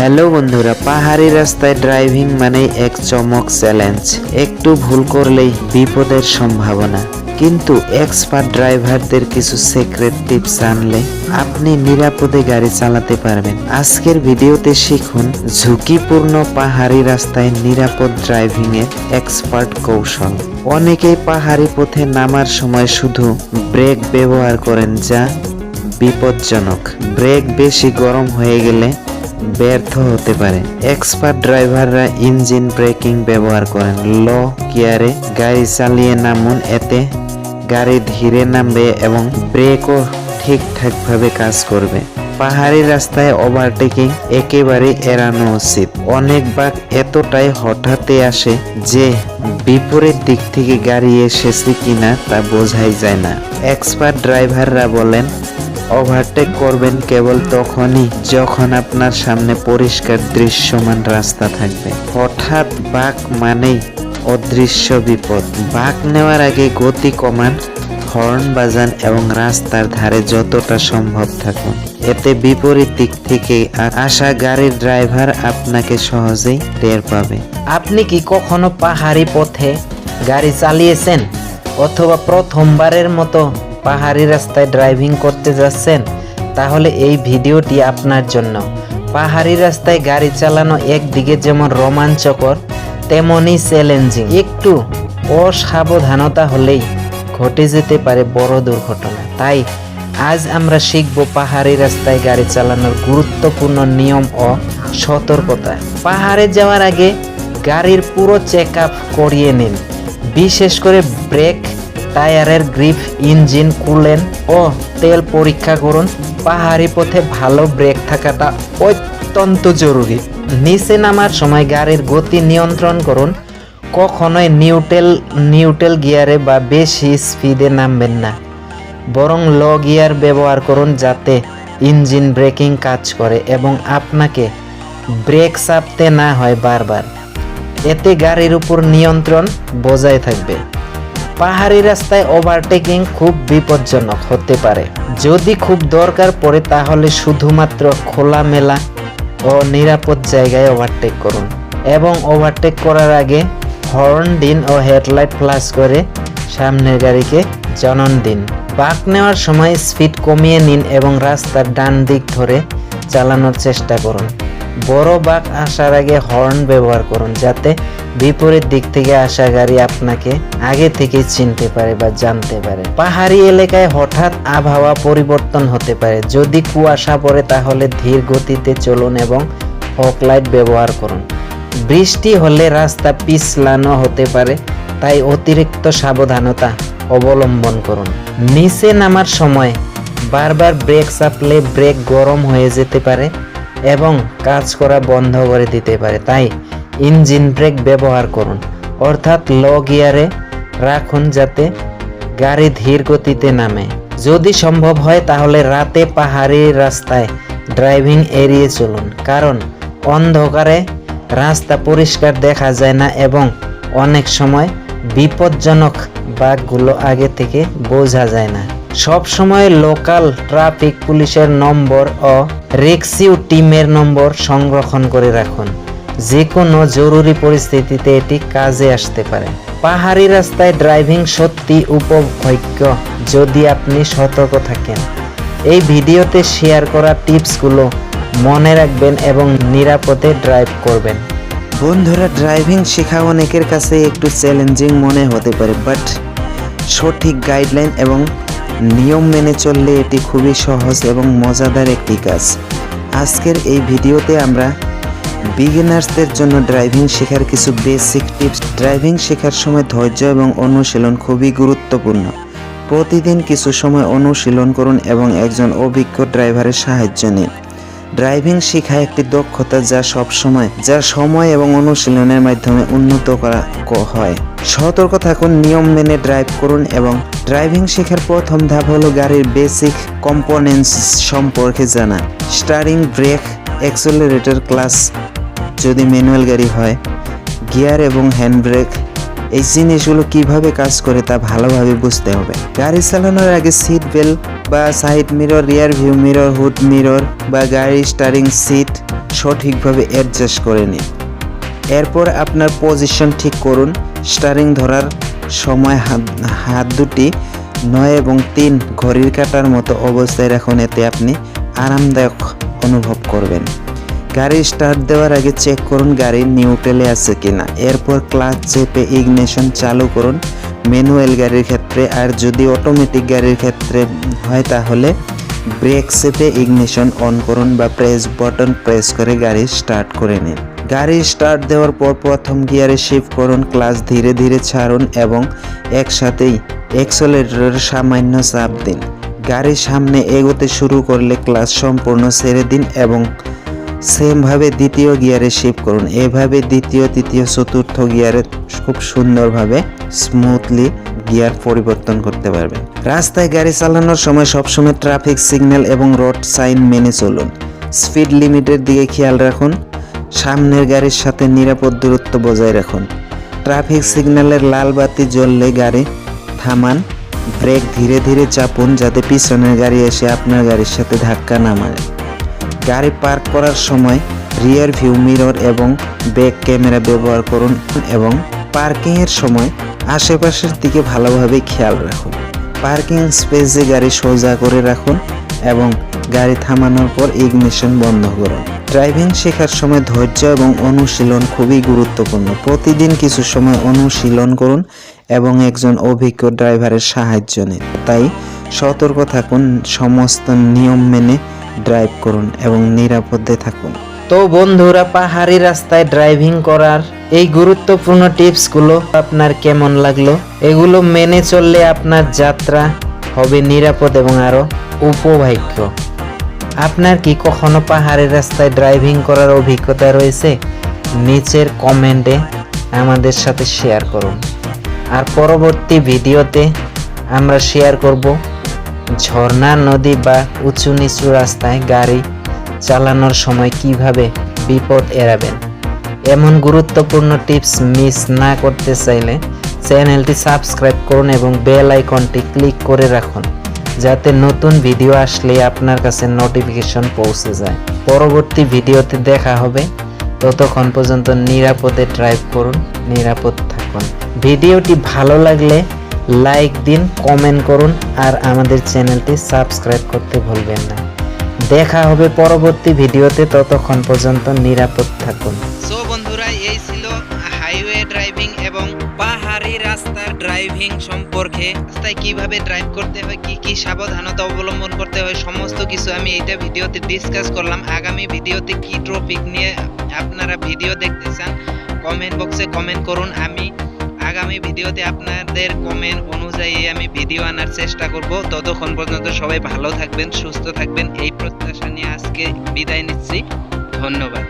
Hello বন্ধুরা, পাহাড়ি রাস্তায় ড্রাইভিং মানে এক চমক চ্যালেঞ্জ। একটু ভুল করলেই বিপদের সম্ভাবনা। কিন্তু এক্সপার্ট ড্রাইভারদের কিছু সিক্রেট টিপস জানলে আপনি নিরাপদে গাড়ি চালাতে পারবেন। আজকের ভিডিওতে শিখুন ঝুঁকিপূর্ণ পাহাড়ি রাস্তায় নিরাপদ ড্রাইভিং এর এক্সপার্ট কৌশল। অনেকেই পাহাড়ি পথে নামার সময় শুধু ব্রেক ব্যবহার করেন যা বিপজ্জনক। ব্রেক বেশি গরম হয়ে গেলে ব্যর্থ হতে পারে। এক্সপার্ট ড্রাইভাররা ইঞ্জিন ব্রেকিং ব্যবহার করেন। লো গিয়ারে গাড়ি চালিয়ে নামুন, এতে গাড়ি ধীরে নামবে এবং ব্রেকও ঠিকঠাকভাবে কাজ করবে। পাহাড়ি রাস্তায় ওভারটেকিং একেবারে এড়ানো উচিত। অনেক বাঘ এতটাই হঠাৎই আসে যে বিপরীত দিক থেকে গাড়ি এসেছে কিনা তা বোঝাই যায় না। এক্সপার্ট ড্রাইভাররা বলেন ওভারটেক করবেন কেবল তখনই যখন আপনার সামনে পরিষ্কার দৃশ্যমান রাস্তা থাকবে। হঠাৎ বাঁক মানেই অদৃশ্য বিপদ। বাঁক নেওয়ার আগে গতি কমান, হর্ন বাজান এবং রাস্তার ধারে যতটা সম্ভব থাকুন। এতে বিপরীত দিক থেকে আসা গাড়ির ড্রাইভার আপনাকে সহজেই টের পাবে। আপনি কি কখনো পাহাড়ি পথে গাড়ি চালিয়েছেন? অথবা প্রথমবারের মতো পাহাড়ি রাস্তায় ড্রাইভিং করতে যাচ্ছেন, তাহলে এই ভিডিওটি আপনার জন্য। পাহাড়ি রাস্তায় গাড়ি চালানো একদিকে যেমন রোমাঞ্চকর তেমনই চ্যালেঞ্জিং একটু অসাবধানতা হলেই ঘটে যেতে পারে বড় দুর্ঘটনা। তাই আজ আমরা শিখব পাহাড়ি রাস্তায় গাড়ি চালানোর গুরুত্বপূর্ণ নিয়ম ও সতর্কতা। পাহাড়ে যাওয়ার আগে গাড়ির পুরো চেক আপ করিয়ে নিন, বিশেষ করে ব্রেক টায়ারের গ্রিপ ইঞ্জিন কুলেন ও তেল পরীক্ষা করুন। পাহাড়ি পথে ভালো ব্রেক থাকাটা অত্যন্ত জরুরি। নিচে নামার সময় গাড়ির গতি নিয়ন্ত্রণ করুন। কখনোই নিউটেল নিউটেল গিয়ারে বা বেশি স্পিডে নামবেন না। বরং লো গিয়ার ব্যবহার করুন যাতে ইঞ্জিন ব্রেকিং কাজ করে এবং আপনাকে ব্রেক চাপতে না হয় বারবার। এতে গাড়ির উপর নিয়ন্ত্রণ বজায় থাকবে। পাহাড়ি রাস্তায় ওভারটেকিং খুব বিপজ্জনক হতে পারে। যদি খুব দরকার পড়ে তাহলে শুধুমাত্র খোলামেলা ও নিরাপদ জায়গায় ওভারটেক করুন। এবং ওভারটেক করার আগে হর্ন দিন ও হেডলাইট ফ্লাশ করে সামনের গাড়িকে জানান দিন। বাঁক নেওয়ার সময় স্পিড কমিয়ে নিন এবং রাস্তার ডান দিক ধরে চালানোর চেষ্টা করুন। বড় বাঁক আসার আগে হর্ন ব্যবহার করুন যাতে বিপরীত দিক থেকে আসা গাড়ি আপনাকে আগে থেকে চিনতে পারে বা জানতে পারে। পাহাড়ি এলাকায় হঠাৎ আবহাওয়া পরিবর্তন হতে পারে। যদি কুয়াশা পড়ে তাহলে ধীর গতিতে চলুন এবং ফক লাইট ব্যবহার করুন। বৃষ্টি হলে রাস্তা পিছলানো হতে পারে, তাই অতিরিক্ত সাবধানতা অবলম্বন করুন। নিচে নামার সময় বারবার ব্রেক চাপলে ব্রেক গরম হয়ে যেতে পারে। এবং কাজ করা বন্ধ করে দিতে পারে। তাই ইঞ্জিন ব্রেক ব্যবহার করুন। অর্থাৎ লো গিয়ারে রাখুন যাতে গাড়ি ধীর গতিতে নামে। যদি সম্ভব হয় তাহলে রাতে পাহাড়ি রাস্তায় ড্রাইভিং এড়িয়ে চলুন। কারণ অন্ধকারে রাস্তা পরিষ্কার দেখা যায় না এবং অনেক সময় বিপজ্জনক বাঘগুলো আগে থেকে বোঝা যায় না। সব সময় লোকাল ট্রাফিক পুলিশের নম্বর ও রেক্সিউ টিমের নম্বর সংরক্ষণ করে রাখুন। যে কোনো জরুরি পরিস্থিতিতে এটি কাজে আসতে পারে। পাহাড়ি রাস্তায় ড্রাইভিং সত্যি উপভোগ্য যদি আপনি সতর্ক থাকেন। এই ভিডিওতে শেয়ার করা টিপসগুলো মনে রাখবেন এবং নিরাপদে ড্রাইভ করবেন। বন্ধুরা, ড্রাইভিং শেখা অনেকের কাছে একটু চ্যালেঞ্জিং মনে হতে পারে বাট সঠিক গাইডলাইন এবং নিয়ম মেনে চললে এটি খুবই সহজ এবং মজাদার একটি কাজ। আজকের এই ভিডিওতে আমরা বিগিনার্সদের জন্য ড্রাইভিং শেখার কিছু বেসিক টিপস। ড্রাইভিং শেখার সময় ধৈর্য এবং অনুশীলন খুবই গুরুত্বপূর্ণ। প্রতিদিন কিছু সময় অনুশীলন করুন এবং একজন অভিজ্ঞ ড্রাইভারের সাহায্য নিন। ড্রাইভিং শেখা একটি দক্ষতা যা সব সময় যা সময় এবং অনুশীলনের মাধ্যমে উন্নত করা হয়। সতর্ক থাকুন, নিয়ম মেনে ড্রাইভ করুন এবং ড্রাইভিং শেখার প্রথম ধাপ হলো গাড়ির বেসিক কম্পোনেন্টস সম্পর্কে জানা। স্টারিং, ব্রেক, অ্যাক্সেলারেটর ক্লাস যদি ম্যানুয়াল গাড়ি হয়, গিয়ার এবং হ্যান্ড ব্রেক, এই জিনিসগুলো কীভাবে কাজ করে তা ভালোভাবে বুঝতে হবে। গাড়ি চালানোর আগে সিট বেল্ট বা side mirror rear view mirror hood mirror বা গাড়ির স্টারিং সিট সঠিকভাবে অ্যাডজাস্ট করে নিন। এরপর আপনার পজিশন ঠিক করুন। স্টারিং ধরার সময় হাত হাত দুটি নয় এবং তিন ঘড়ির কাটার মতো অবস্থায় রাখুন। এতে আপনি আরামদায়ক অনুভব করবেন। গাড়ি স্টার্ট দেওয়ার আগে চেক করুন গাড়ি নিউট্রেলে আছে কিনা। এরপর ক্লাচ চেপে ইগনিশন চালু করুন। ম্যানুয়াল গাড়ির ক্ষেত্রে আর যদি অটোমেটিক গাড়ির ক্ষেত্রে হয় তাহলে ব্রেক চেপে ইগনিশন অন করুন বা প্রেস বাটন প্রেস করে গাড়ি স্টার্ট করে নিন। গাড়ি স্টার্ট দেওয়ার পর প্রথম গিয়ারে শিফট করুন ক্লাচ ধীরে ধীরে ছাড়ুন এবং একসাথেই এক্সেলেটরের সামান্য চাপ দিন। গাড়ির সামনে এগোতে শুরু করলে ক্লাচ সম্পূর্ণ ছেড়ে দিন এবং সেমভাবে দ্বিতীয় গিয়ারে শিফট করুন। এভাবে দ্বিতীয়, তৃতীয়, চতুর্থ গিয়ারে খুব সুন্দরভাবে স্মুথলি গিয়ার পরিবর্তন করতে পারবেন। রাস্তায় গাড়ি চালানোর সময় সবসময় ট্রাফিক সিগন্যাল এবং রোড সাইন মেনে চলুন। স্পিড লিমিটের দিকে খেয়াল রাখুন। সামনের গাড়ির সাথে নিরাপদ দূরত্ব বজায় রাখুন। ট্রাফিক সিগন্যালের লাল বাতি জ্বললে গাড়ি থামান। ব্রেক ধীরে ধীরে চাপুন যাতে পিছনের গাড়ি এসে আপনার গাড়ির সাথে ধাক্কা না মারে। গাড়ি পার্ক করার সময় রিয়ার ভিউ মিরর এবং ব্যাক ক্যামেরা ব্যবহার করুন এবং পার্কিংয়ের সময় আশেপাশের দিকে ভালোভাবে খেয়াল রাখুন। পার্কিং স্পেসে গাড়ি সোজা করে রাখুন এবং গাড়ি থামানোর পর ইগনিশন বন্ধ করুন। ড্রাইভিং শেখার সময় ধৈর্য এবং অনুশীলন খুবই গুরুত্বপূর্ণ। প্রতিদিন কিছু সময় অনুশীলন করুন এবং একজন অভিজ্ঞ ড্রাইভারের সাহায্য নিন। তাই সতর্ক থাকুন, সমস্ত নিয়ম মেনে ড্রাইভ করুন এবং নিরাপদে থাকুন। তো বন্ধুরা, পাহাড়ি রাস্তায় ড্রাইভিং করার এই গুরুত্বপূর্ণ টিপসগুলো আপনার কেমন লাগল? এগুলো মেনে চললে আপনার যাত্রা হবে নিরাপদ এবং আরও উপভাগ্য। আপনার কি কখনো পাহাড়ি রাস্তায় ড্রাইভিং করার অভিজ্ঞতা রয়েছে? নিচের কমেন্টে আমাদের সাথে শেয়ার করুন। আর পরবর্তী ভিডিওতে আমরা শেয়ার করব ঝর্ণা, নদী বা উঁচু নিচু রাস্তায় গাড়ি চালানোর সময় কীভাবে বিপদ এড়াবেন? এমন গুরুত্বপূর্ণ টিপস মিস না করতে চাইলে চ্যানেলটি সাবস্ক্রাইব করুন এবং বেল আইকনটি ক্লিক করে রাখুন, যাতে নতুন ভিডিও আসলে আপনার কাছে নোটিফিকেশন পৌঁছে যায়। পরবর্তী ভিডিওতে দেখা হবে। ততক্ষণ পর্যন্ত নিরাপদে ড্রাইভ করুন, নিরাপদ থাকুন। ভিডিওটি ভালো লাগলে লাইক দিন কমেন্ট করুন আর আমাদের চ্যানেলটি সাবস্ক্রাইব করতে ভুলবেন না। দেখা হবে পরবর্তী ভিডিওতে, ততক্ষণ পর্যন্ত নিরাপদ থাকুন। সো বন্ধুরা, এই ছিল হাইওয়ে ড্রাইভিং এবং পাহাড়ি রাস্তার ড্রাইভিং সম্পর্কে। রাস্তায় কীভাবে ড্রাইভ করতে হয়, কি কি সাবধানতা অবলম্বন করতে হয়, সমস্ত কিছু আমি এইটা ভিডিওতে ডিসকাস করলাম। আগামী ভিডিওতে কি টপিক নিয়ে আপনারা ভিডিও দেখতে চান কমেন্ট বক্সে কমেন্ট করুন। আমি আগামী ভিডিওতে আপনাদের কমেন্ট অনুযায়ী আমি ভিডিও আনার চেষ্টা করব। ততক্ষণ পর্যন্ত সবাই ভালো থাকবেন, সুস্থ থাকবেন। এই প্রত্যাশা নিয়ে আজকে বিদায় নিচ্ছি। ধন্যবাদ।